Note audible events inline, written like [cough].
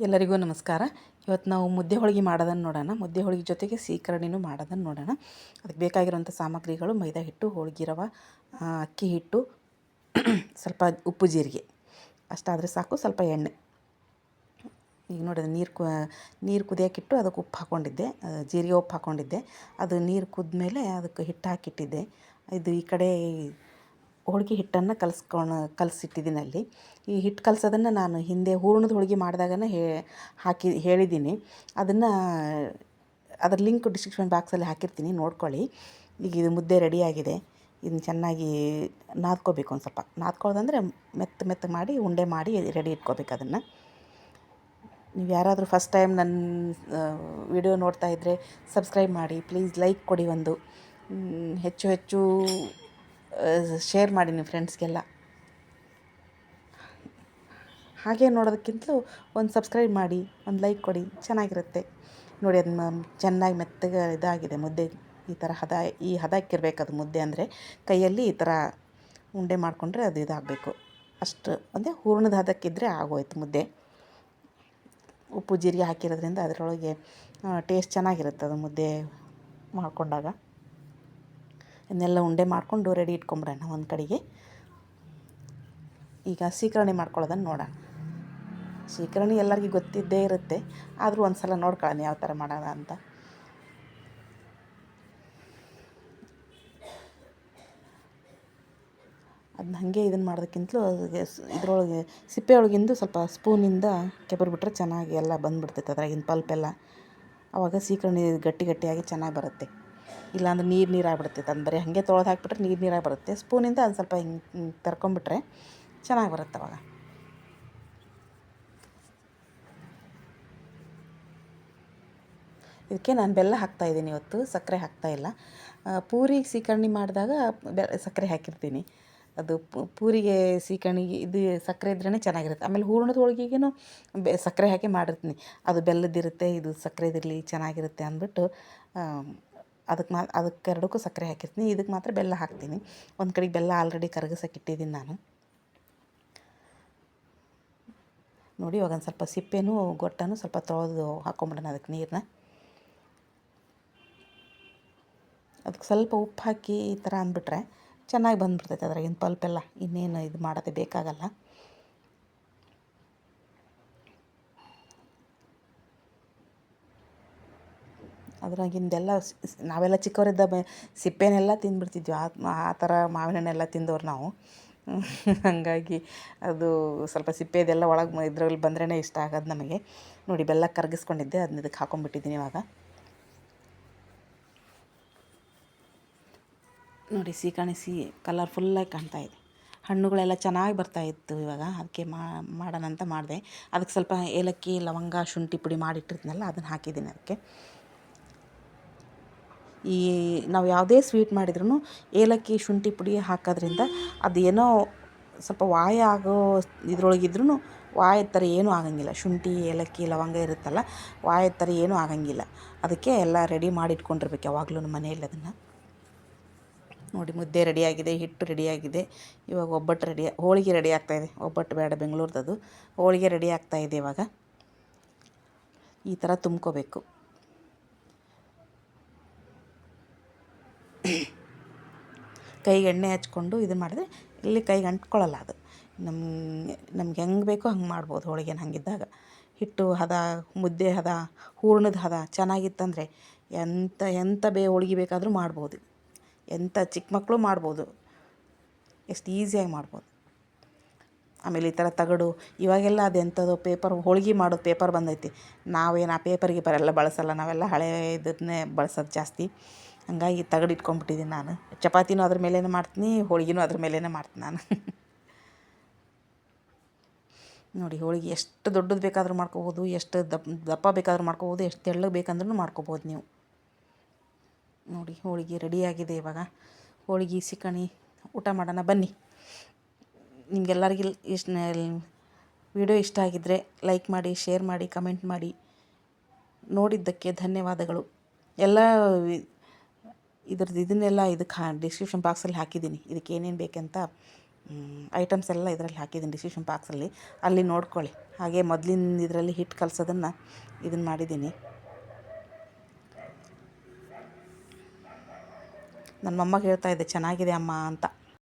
ಎಲ್ಲರಿಗೂ ನಮಸ್ಕಾರ. ಇವತ್ತು ನಾವು ಮುದ್ದೆ ಹೋಳಿಗೆ ಮಾಡೋದನ್ನು ನೋಡೋಣ. ಮುದ್ದೆ ಹೋಳಿಗೆ ಜೊತೆಗೆ ಸೀಕರಣಿನೂ ಮಾಡೋದನ್ನು ನೋಡೋಣ. ಅದಕ್ಕೆ ಬೇಕಾಗಿರುವಂಥ ಸಾಮಗ್ರಿಗಳು ಮೈದಾ ಹಿಟ್ಟು, ಹೋಳಿಗೆ ರವ ಅಕ್ಕಿ ಹಿಟ್ಟು, [clears throat] ಸ್ವಲ್ಪ ಉಪ್ಪು ಜೀರಿಗೆ. ಅಷ್ಟಾದರೆ ಸಾಕು, ಸ್ವಲ್ಪ ಎಣ್ಣೆ. ಈಗ ನೋಡಿದ್ರೆ ನೀರು ಕು, ನೀರು ಕುದಿಯೋಕ್ಕಿಟ್ಟು ಅದಕ್ಕೆ ಉಪ್ಪು ಹಾಕ್ಕೊಂಡಿದ್ದೆ ಜೀರಿಗೆ ಉಪ್ಪು ಹಾಕ್ಕೊಂಡಿದ್ದೆ ಅದು ನೀರು ಕುದ್ಮೇಲೆ ಅದಕ್ಕೆ ಹಿಟ್ಟು ಹಾಕಿಟ್ಟಿದ್ದೆ. ಇದು ಈ ಕಡೆ ಹೋಳಿಗೆ ಹಿಟ್ಟನ್ನು ಕಲಸ್ಕೊಂಡು ಕಲಸಿಟ್ಟಿದ್ದೀನಿ ಅಲ್ಲಿ ಈ ಹಿಟ್ಟು ಕಲಸೋದನ್ನು ನಾನು ಹಿಂದೆ ಹೂರ್ಣದ ಹೋಳಿಗೆ ಮಾಡಿದಾಗನೇ ಹೇ, ಹಾಕಿ, ಹೇಳಿದ್ದೀನಿ. ಅದನ್ನು, ಅದರ ಲಿಂಕ್ ಡಿಸ್ಕ್ರಿಪ್ಷನ್ ಬಾಕ್ಸಲ್ಲಿ ಹಾಕಿರ್ತೀನಿ, ನೋಡ್ಕೊಳ್ಳಿ. ಈಗ ಇದು ಮುದ್ದೆ ರೆಡಿಯಾಗಿದೆ ಇದನ್ನ ಚೆನ್ನಾಗಿ ನಾದ್ಕೋಬೇಕು ಒಂದು ಸ್ವಲ್ಪ. ನಾದ್ಕೊಳ್ಳೋದಂದರೆ ಮೆತ್ತ ಮೆತ್ತ ಮಾಡಿ, ಉಂಡೆ ಮಾಡಿ ರೆಡಿ ಇಟ್ಕೋಬೇಕು ಅದನ್ನು. ನೀವು ಯಾರಾದರೂ ಫಸ್ಟ್ ಟೈಮ್ ನನ್ನ ವಿಡಿಯೋ ನೋಡ್ತಾ ಇದ್ದರೆ ಸಬ್ಸ್ಕ್ರೈಬ್ ಮಾಡಿ. ಪ್ಲೀಸ್ ಲೈಕ್ ಕೊಡಿ ಒಂದು. ಹೆಚ್ಚು ಹೆಚ್ಚು ಶೇರ್ ಮಾಡಿ ನಿಮ್ಮ ಫ್ರೆಂಡ್ಸ್ಗೆಲ್ಲ. ಹಾಗೆ ನೋಡೋದಕ್ಕಿಂತಲೂ ಒಂದು ಸಬ್ಸ್ಕ್ರೈಬ್ ಮಾಡಿ, ಒಂದು ಲೈಕ್ ಕೊಡಿ, ಚೆನ್ನಾಗಿರುತ್ತೆ. ನೋಡಿ ಅದನ್ನ ಚೆನ್ನಾಗಿ ಮೆತ್ತಗೆ ಇದಾಗಿದೆ ಮುದ್ದೆ. ಈ ಥರ ಹದ, ಈ ಹದಕ್ಕಿರ್ಬೇಕು ಅದು ಮುದ್ದೆ ಅಂದರೆ. ಕೈಯಲ್ಲಿ ಈ ಥರ ಉಂಡೆ ಮಾಡಿಕೊಂಡ್ರೆ ಅದು ಇದಾಗಬೇಕು. ಅಷ್ಟು ಅಂದರೆ ಹೂರ್ಣದ ಹದಕ್ಕಿದ್ದರೆ ಆಗೋಯ್ತು ಮುದ್ದೆ. ಉಪ್ಪು, ಜೀರಿಗೆ ಹಾಕಿರೋದ್ರಿಂದ ಅದರೊಳಗೆ ಟೇಸ್ಟ್ ಚೆನ್ನಾಗಿರುತ್ತೆ ಅದು ಮುದ್ದೆ ಮಾಡ್ಕೊಂಡಾಗ. ಇದನ್ನೆಲ್ಲ ಉಂಡೆ ಮಾಡಿಕೊಂಡು ರೆಡಿ ಇಟ್ಕೊಂಬಿಡೋಣ ಒಂದು ಕಡೆಗೆ. ಈಗ ಸೀಕರಣೆ ಮಾಡ್ಕೊಳ್ಳೋದನ್ನು ನೋಡೋಣ. ಸೀಕರಣೆ ಎಲ್ಲರಿಗೂ ಗೊತ್ತಿದ್ದೇ ಇರುತ್ತೆ, ಆದರೂ ಒಂದು ಸಲ ನೋಡ್ಕೊಳ್ಳೋಣ ಯಾವ ಥರ ಮಾಡೋಣ ಅಂತ. ಅದನ್ನ ಹಾಗೆ ಇದನ್ನು ಮಾಡೋದಕ್ಕಿಂತಲೂ ಇದರೊಳಗೆ ಸಿಪ್ಪೆ ಒಳಗಿಂದು ಸ್ವಲ್ಪ ಸ್ಪೂನಿಂದ ಕೆಬರ್ಬಿಟ್ರೆ ಚೆನ್ನಾಗಿ ಎಲ್ಲ ಬಂದುಬಿಡ್ತೈತೆ ಅದ್ರಾಗಿನ ಪಲ್ಪೆಲ್ಲ ಆವಾಗ ಸೀಕರಣೆ ಗಟ್ಟಿ ಗಟ್ಟಿಯಾಗಿ ಚೆನ್ನಾಗಿ ಬರುತ್ತೆ. ಇಲ್ಲಾಂದ್ರೆ ನೀರು ನೀರು ಆಗ್ಬಿಡ್ತೈತೆ ಅದು ಬರೀ ಹಾಗೆ ತೊಳೆದು ಹಾಕಿಬಿಟ್ರೆ ನೀರು ನೀರಾಗಿ ಬರುತ್ತೆ ಸ್ಪೂನಿಂದ ಅದು ಸ್ವಲ್ಪ ಹಿಂಗೆ ತರ್ಕೊಂಬಿಟ್ರೆ ಚೆನ್ನಾಗಿ ಬರುತ್ತೆ ಅವಾಗ. ಇದಕ್ಕೆ ನಾನು ಬೆಲ್ಲ ಹಾಕ್ತಾ ಇದ್ದೀನಿ ಇವತ್ತು, ಸಕ್ಕರೆ ಹಾಕ್ತಾ ಇಲ್ಲ. ಪೂರಿಗೆ ಸೀಕರ್ಣಿ ಮಾಡಿದಾಗ ಬೆ, ಸಕ್ಕರೆ ಹಾಕಿರ್ತೀನಿ. ಅದು ಪೂರಿಗೆ ಸೀಕರ್ಣಿಗೆ ಇದು ಸಕ್ಕರೆ ಇದ್ರೇ ಚೆನ್ನಾಗಿರುತ್ತೆ. ಆಮೇಲೆ ಹೂರ್ಣದ ಹೋಳಿಗೆಗೇನು ಬೆ, ಸಕ್ಕರೆ ಹಾಕಿ ಮಾಡಿರ್ತೀನಿ. ಅದು ಬೆಲ್ಲದಿರುತ್ತೆ ಇದು ಸಕ್ಕರೆದಿರಲಿ, ಚೆನ್ನಾಗಿರುತ್ತೆ ಅಂದ್ಬಿಟ್ಟು ಅದಕ್ಕೆ ಮಾ, ಅದಕ್ಕೆ ಎರಡಕ್ಕೂ ಸಕ್ಕರೆ ಹಾಕಿರ್ತೀನಿ. ಇದಕ್ಕೆ ಮಾತ್ರ ಬೆಲ್ಲ ಹಾಕ್ತೀನಿ. ಒಂದು ಕಡೆಗೆ ಬೆಲ್ಲ ಆಲ್ರೆಡಿ ಕರಗಿಸಕ್ಕಿಟ್ಟಿದ್ದೀನಿ ನಾನು. ನೋಡಿ, ಇವಾಗ ಒಂದು ಸ್ವಲ್ಪ ಸಿಪ್ಪೆನೂ, ಗೊಟ್ಟನೂ ಸ್ವಲ್ಪ ತೊಳೆದು ಹಾಕ್ಕೊಂಬಿಡೋಣ ಅದಕ್ಕೆ ನೀರನ್ನ ಅದಕ್ಕೆ ಸ್ವಲ್ಪ ಉಪ್ಪು ಹಾಕಿ ಈ ಥರ ಅಂದ್ಬಿಟ್ರೆ ಚೆನ್ನಾಗಿ ಬಂದುಬಿಡ್ತೈತೆ ಅದ್ರಾಗಿನ ಪಲ್ಪೆಲ್ಲ. ಇನ್ನೇನು ಇದು ಮಾಡೋದೇ ಬೇಕಾಗಲ್ಲ. ಅದ್ರಾಗಿಂದೆಲ್ಲ ನಾವೆಲ್ಲ ಚಿಕ್ಕವರಿದ್ದ ಸಿಪ್ಪೆನೆಲ್ಲ ತಿಂದ್ಬಿಡ್ತಿದ್ವಿ. ಆ ಆ ಥರ ಮಾವಿನ ಹಣ್ಣೆಲ್ಲ ತಿಂದವ್ರು ನಾವು. [laughs] ಹಾಗಾಗಿ ಅದು ಸ್ವಲ್ಪ ಸಿಪ್ಪೆದೆಲ್ಲ ಒಳಗೆ ಇದ್ರಲ್ಲಿ ಬಂದ್ರೇ ಇಷ್ಟ ಆಗೋದು ನಮಗೆ. ನೋಡಿ, ಬೆಲ್ಲ ಕರಗಿಸ್ಕೊಂಡಿದ್ದೆ ಅದನ್ನ ಇದಕ್ಕೆ ಹಾಕೊಂಡ್ಬಿಟ್ಟಿದ್ದೀನಿ ಇವಾಗ. ನೋಡಿ ಸೀಕರಣೆ ಸಿಹಿ ಕಲರ್ಫುಲ್ಲಾಗಿ ಕಾಣ್ತಾ ಇದೆ. ಹಣ್ಣುಗಳೆಲ್ಲ ಚೆನ್ನಾಗಿ ಬರ್ತಾ ಇತ್ತು ಇವಾಗ. ಅದಕ್ಕೆ ಮಾಡೋಣ ಅಂತ ಮಾಡಿದೆ. ಅದಕ್ಕೆ ಸ್ವಲ್ಪ ಏಲಕ್ಕಿ, ಲವಂಗ, ಶುಂಠಿ ಪುಡಿ ಮಾಡಿಟ್ಟಿರ್ತೀನಲ್ಲ, ಅದನ್ನು ಹಾಕಿದ್ದೀನಿ ಅದಕ್ಕೆ. ಈ ನಾವು ಯಾವುದೇ ಸ್ವೀಟ್ ಮಾಡಿದ್ರೂ ಏಲಕ್ಕಿ ಶುಂಠಿ ಪುಡಿ ಹಾಕೋದ್ರಿಂದ ಅದೇನೋ ಸ್ವಲ್ಪ ವಾಯ ಆಗೋ ಇದ್ರೊಳಗಿದ್ರೂ ವಾಯದ ಥರ ಏನೂ ಆಗಂಗಿಲ್ಲ. ಶುಂಠಿ, ಏಲಕ್ಕಿ ಲವಂಗ ಇರುತ್ತಲ್ಲ ವಾಯದ ಥರ ಏನೂ ಆಗಂಗಿಲ್ಲ. ಅದಕ್ಕೆ ಎಲ್ಲ ರೆಡಿ ಮಾಡಿ ಇಟ್ಕೊಂಡಿರ್ಬೇಕು ಯಾವಾಗಲೂ ಮನೆಯಲ್ಲಿ ಅದನ್ನು. ನೋಡಿ ಮುದ್ದೆ ರೆಡಿಯಾಗಿದೆ, ಹಿಟ್ಟು ರೆಡಿಯಾಗಿದೆ, ಇವಾಗ ಒಬ್ಬಟ್ಟು ರೆಡಿ, ಹೋಳಿಗೆ ರೆಡಿ ಆಗ್ತಾಯಿದೆ ಒಬ್ಬಟ್ಟು ಬೇಡ, ಬೆಂಗಳೂರದ್ದು. ಹೋಳಿಗೆ ರೆಡಿ ಆಗ್ತಾಯಿದೆ ಇವಾಗ. ಈ ಥರ ತುಂಬ್ಕೋಬೇಕು. ಕೈಗೆ ಎಣ್ಣೆ ಹಚ್ಕೊಂಡು ಇದು ಮಾಡಿದ್ರೆ ಇಲ್ಲಿ ಕೈಗೆ ಅಂಟ್ಕೊಳ್ಳಲ್ಲ ಅದು. ನಮ್ಮ ನಮ್ಗೆ ಹೆಂಗೆ ಬೇಕೋ ಹಂಗೆ ಮಾಡ್ಬೋದು ಹೋಳಿಗೆನ ಹಂಗಿದ್ದಾಗ. ಹಿಟ್ಟು ಹದ, ಮುದ್ದೆ ಹದ, ಹೂರ್ಣದ ಹದ ಚೆನ್ನಾಗಿತ್ತಂದರೆ ಎಂಥ ಎಂಥ ಬೇ ಹೋಳಿಗೆ ಬೇಕಾದರೂ ಮಾಡ್ಬೋದು. ಎಂಥ ಚಿಕ್ಕ ಮಕ್ಕಳು ಮಾಡ್ಬೋದು. ಎಷ್ಟು ಈಸಿಯಾಗಿ ಮಾಡ್ಬೋದು. ಆಮೇಲೆ ಈ ಥರ ತಗಡು, ಇವಾಗೆಲ್ಲ ಅದು ಎಂಥದ್ದು ಪೇಪರ್, ಹೋಳಿಗೆ ಮಾಡೋದು ಪೇಪರ್ ಬಂದೈತಿ. ನಾವೇನು ಆ ಪೇಪರ್ ಗೀಪರ್ ಎಲ್ಲ ಬಳಸಲ್ಲ, ನಾವೆಲ್ಲ ಹಳೆಯ ಇದನ್ನೇ ಬಳಸೋದು ಜಾಸ್ತಿ. ಹಂಗಾಗಿ ತಗಡು ಇಟ್ಕೊಂಡ್ಬಿಟ್ಟಿದ್ದೀನಿ ನಾನು. ಚಪಾತಿನೂ ಅದ್ರ ಮೇಲೇ ಮಾಡ್ತೀನಿ, ಹೋಳಿಗೆನೂ ಅದ್ರ ಮೇಲೇ ಮಾಡ್ತೀನಿ ನಾನು. ನೋಡಿ, ಹೋಳಿಗೆ ಎಷ್ಟು ದೊಡ್ಡದು ಬೇಕಾದರೂ ಮಾಡ್ಕೋಬೋದು, ಎಷ್ಟು ದಪ್ಪ ದಪ್ಪ ಬೇಕಾದ್ರೂ ಮಾಡ್ಕೋಬೋದು, ಎಷ್ಟು ತೆಳ್ಳಗೆ ಬೇಕಂದ್ರೂ ಮಾಡ್ಕೋಬೋದು ನೀವು. ನೋಡಿ, ಹೋಳಿಗೆ ರೆಡಿಯಾಗಿದೆ ಇವಾಗ. ಹೋಳಿಗೆ ಸಿಕಣಿ ಊಟ ಮಾಡೋಣ, ಬನ್ನಿ. ನಿಮಗೆಲ್ಲರಿಗೂ ಇಷ್ಟ, ವಿಡಿಯೋ ಇಷ್ಟ ಆಗಿದ್ದರೆ ಲೈಕ್ ಮಾಡಿ, ಶೇರ್ ಮಾಡಿ, ಕಮೆಂಟ್ ಮಾಡಿ. ನೋಡಿದ್ದಕ್ಕೆ ಧನ್ಯವಾದಗಳು. ಎಲ್ಲ ಇದ್ರದ್ದು ಇದನ್ನೆಲ್ಲ ಇದಕ್ಕೆ ಹಾ ಡಿಸ್ಕ್ರಿಪ್ಷನ್ ಬಾಕ್ಸಲ್ಲಿ ಹಾಕಿದ್ದೀನಿ. ಇದಕ್ಕೆ ಏನೇನು ಬೇಕಂತ ಐಟಮ್ಸ್ ಎಲ್ಲ ಇದರಲ್ಲಿ ಹಾಕಿದ್ದೀನಿ ಡಿಸ್ಕ್ರಿಪ್ಷನ್ ಬಾಕ್ಸಲ್ಲಿ ಅಲ್ಲಿ. ನೋಡ್ಕೊಳ್ಳಿ. ಹಾಗೆ ಮೊದಲಿನ ಇದರಲ್ಲಿ ಹಿಟ್ಟು ಕಲಸೋದನ್ನು ಇದನ್ನು ಮಾಡಿದ್ದೀನಿ. ನನ್ನ ಮೊಮ್ಮಗ ಹೇಳ್ತಾ ಇದ್ದೆ, ಚೆನ್ನಾಗಿದೆ ಅಮ್ಮ ಅಂತ.